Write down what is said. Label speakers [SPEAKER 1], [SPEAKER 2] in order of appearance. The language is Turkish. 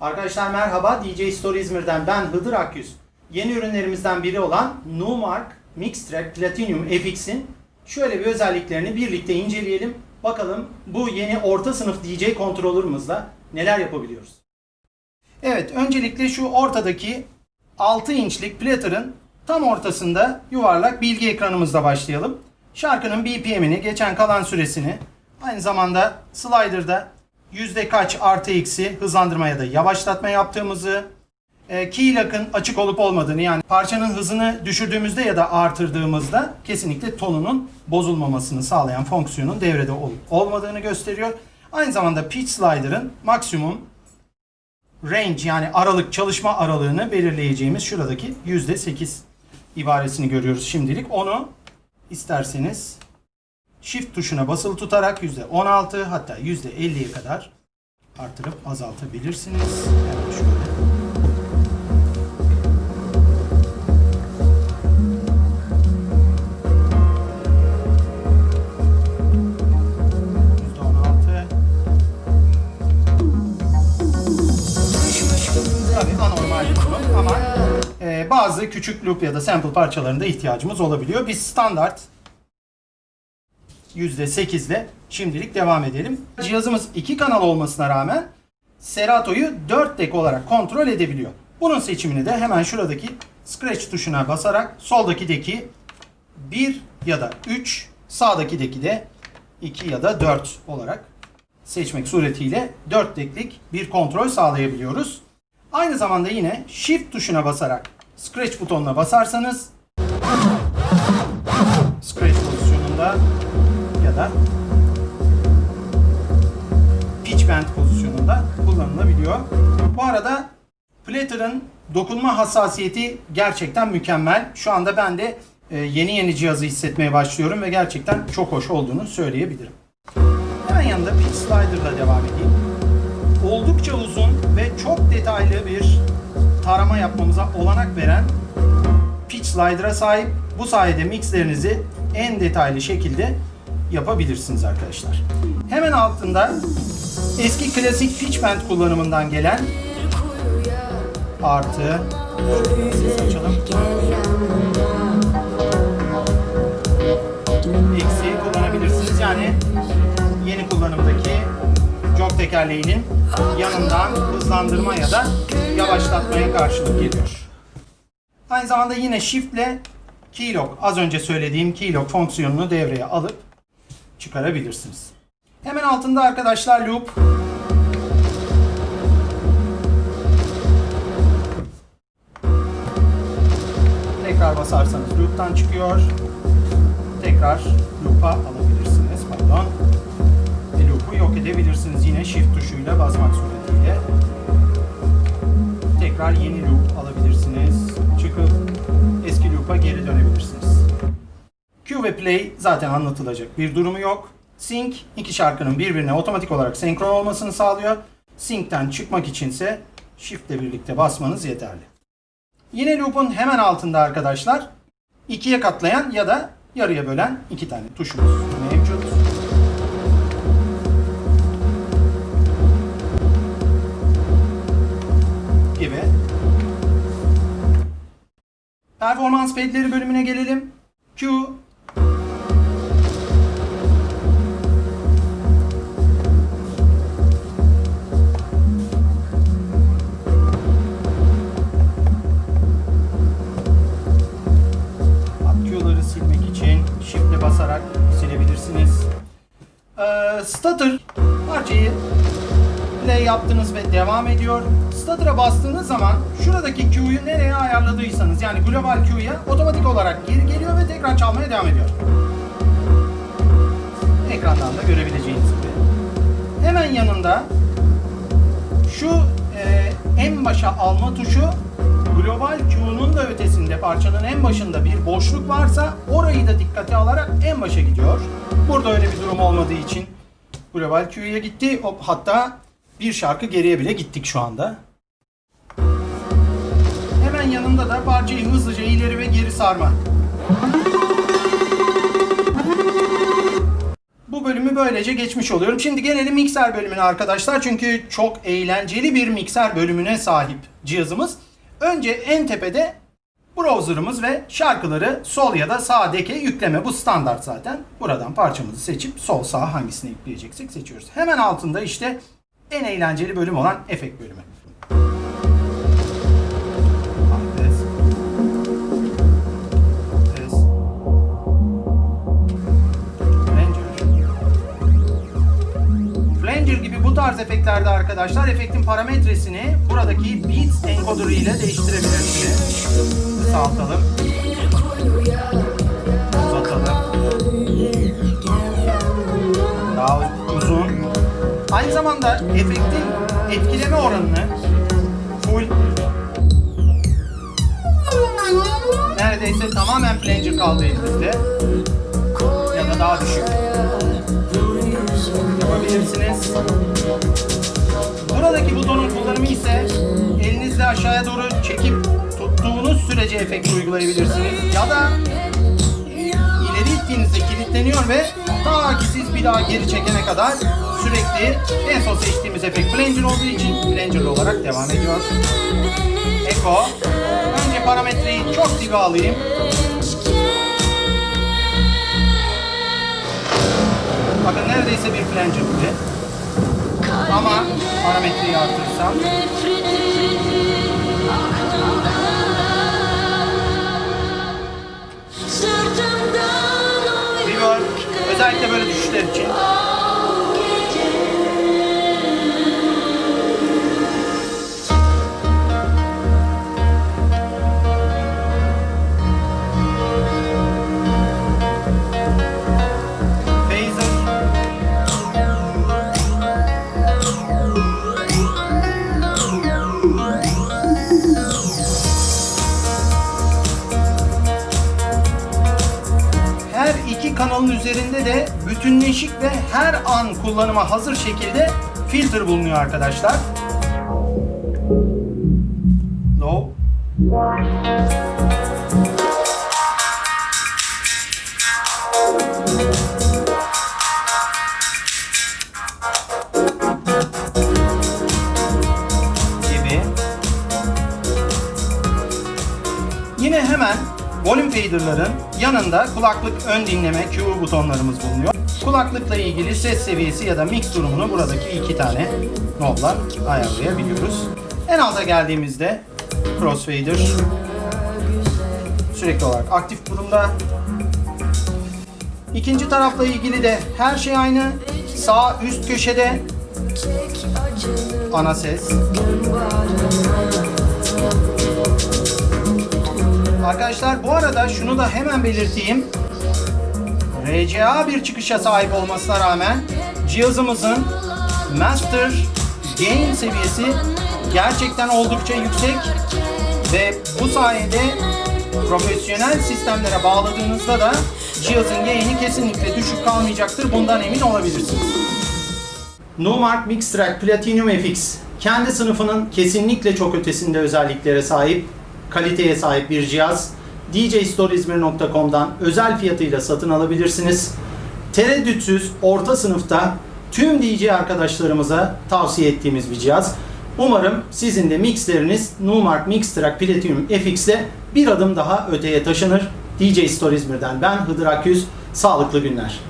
[SPEAKER 1] Arkadaşlar merhaba. DJ Story İzmir'den ben Hıdır Akyüz. Yeni ürünlerimizden biri olan Numark Mixtrack Platinum FX'in şöyle bir özelliklerini birlikte inceleyelim. Bakalım bu yeni orta sınıf DJ kontrolörümüzle neler yapabiliyoruz. Evet, öncelikle şu ortadaki 6 inçlik platter'ın tam ortasında yuvarlak bilgi ekranımızla başlayalım. Şarkının BPM'ini, geçen kalan süresini, aynı zamanda slider'da yüzde kaç artı eksi hızlandırma ya da yavaşlatma yaptığımızı, e, key lock'ın açık olup olmadığını yani parçanın hızını düşürdüğümüzde ya da artırdığımızda kesinlikle tonunun bozulmamasını sağlayan fonksiyonun devrede olup olmadığını gösteriyor. Aynı zamanda pitch slider'ın maksimum range yani aralık çalışma aralığını belirleyeceğimiz şuradaki %8 ibaresini görüyoruz şimdilik. Onu isterseniz Shift tuşuna basılı tutarak %16 hatta %50'ye kadar artırıp azaltabilirsiniz. Hemen şöyle. %16 Tabii anormal bir durum ama e, bazı küçük loop ya da sample parçalarında ihtiyacımız olabiliyor. Biz standart %8 ile şimdilik devam edelim. Cihazımız iki kanal olmasına rağmen Serato'yu 4 dek olarak kontrol edebiliyor. Bunun seçimini de hemen şuradaki Scratch tuşuna basarak soldaki deki 1 ya da 3, sağdaki deki de 2 ya da 4 olarak seçmek suretiyle 4 deklik bir kontrol sağlayabiliyoruz. Aynı zamanda yine Shift tuşuna basarak Scratch butonuna basarsanız Scratch pozisyonunda ya da pitch bend pozisyonunda kullanılabiliyor. Bu arada Platter'ın dokunma hassasiyeti gerçekten mükemmel. Şu anda ben de e, yeni yeni cihazı hissetmeye başlıyorum ve gerçekten çok hoş olduğunu söyleyebilirim. Hemen yanında pitch slider'la devam edeyim. Oldukça uzun ve çok detaylı bir tarama yapmamıza olanak veren pitch slider'a sahip. Bu sayede mixlerinizi en detaylı şekilde yapabilirsiniz arkadaşlar. Hemen altında eski klasik pitch bend kullanımından gelen artı açalım. Eksi kullanabilirsiniz. Yani yeni kullanımdaki jog tekerleğinin yanından hızlandırma ya da yavaşlatmaya karşılık geliyor. Aynı zamanda yine shift ile keylog az önce söylediğim keylog fonksiyonunu devreye alıp çıkarabilirsiniz. Hemen altında arkadaşlar loop tekrar basarsanız loop'tan çıkıyor. Tekrar loop'a alabilirsiniz. Pardon. Ve loop'u yok edebilirsiniz yine shift tuşuyla basmak suretiyle. Tekrar yeni loop alabilirsiniz. Çıkıp eski loop'a geri dönebilirsiniz. Q ve play zaten anlatılacak bir durumu yok. Sync iki şarkının birbirine otomatik olarak senkron olmasını sağlıyor. Sync'ten çıkmak içinse Shift ile birlikte basmanız yeterli. Yine loop'un hemen altında arkadaşlar ikiye katlayan ya da yarıya bölen iki tane tuşumuz mevcut. Gibi. Performans pedleri bölümüne gelelim. Q Ee, stutter parçayı play yaptınız ve devam ediyor. Stutter'a bastığınız zaman şuradaki Q'yu nereye ayarladıysanız yani global Q'ya otomatik olarak geri geliyor ve tekrar çalmaya devam ediyor. Ekrandan da görebileceğiniz gibi. Hemen yanında şu e, en başa alma tuşu global Q'nun da ötesinde parçanın en başında bir boşluk varsa orayı da dikkate alarak en başa gidiyor. Burada öyle bir durum olmadığı için global Q'ya gitti. Hatta bir şarkı geriye bile gittik şu anda. Hemen yanında da parçayı hızlıca ileri ve geri sarma. bu bölümü böylece geçmiş oluyorum. Şimdi gelelim mikser bölümüne arkadaşlar. Çünkü çok eğlenceli bir mikser bölümüne sahip cihazımız. Önce en tepede browser'ımız ve şarkıları sol ya da sağ deke yükleme. Bu standart zaten. Buradan parçamızı seçip sol sağ hangisini yükleyeceksek seçiyoruz. Hemen altında işte en eğlenceli bölüm olan efekt bölümü. Efektlerde arkadaşlar efektin parametresini buradaki Beats encoder ile değiştirebilirsiniz. Kısaltalım. Uzatalım. Daha uzun. Aynı zamanda efektin etkileme oranını full neredeyse tamamen flanger kaldı elimizde. Ya da daha düşük yapabilirsiniz. Buradaki butonun kullanımı ise elinizle aşağıya doğru çekip tuttuğunuz sürece efekt uygulayabilirsiniz. Ya da ileri ittiğinizde kilitleniyor ve ta ki siz bir daha geri çekene kadar sürekli en son seçtiğimiz efekt flanger olduğu için flangerlı olarak devam ediyor. Echo. Önce parametreyi çok dibe alayım. Neredeyse bir flanger gibi. Ama parametreyi artırsam. Reverb özellikle böyle düşüşler için kanalın üzerinde de bütünleşik ve her an kullanıma hazır şekilde filter bulunuyor arkadaşlar. Low. gibi. Yine hemen volume fader'ların yanında kulaklık ön dinleme Q butonlarımız bulunuyor. Kulaklıkla ilgili ses seviyesi ya da mix durumunu buradaki iki tane knob'la ayarlayabiliyoruz. En alta geldiğimizde crossfader sürekli olarak aktif durumda. İkinci tarafla ilgili de her şey aynı. Sağ üst köşede ana ses. Arkadaşlar bu arada şunu da hemen belirteyim. RCA bir çıkışa sahip olmasına rağmen cihazımızın master gain seviyesi gerçekten oldukça yüksek ve bu sayede profesyonel sistemlere bağladığınızda da cihazın gain'i kesinlikle düşük kalmayacaktır. Bundan emin olabilirsiniz. Numark Mix Track Platinum FX kendi sınıfının kesinlikle çok ötesinde özelliklere sahip, kaliteye sahip bir cihaz. djstoreizmir.com'dan özel fiyatıyla satın alabilirsiniz. Tereddütsüz orta sınıfta tüm DJ arkadaşlarımıza tavsiye ettiğimiz bir cihaz. Umarım sizin de mixleriniz Numark Mix Track Platinum FX ile bir adım daha öteye taşınır. DJ Store İzmir'den ben Hıdır Akyüz. Sağlıklı günler.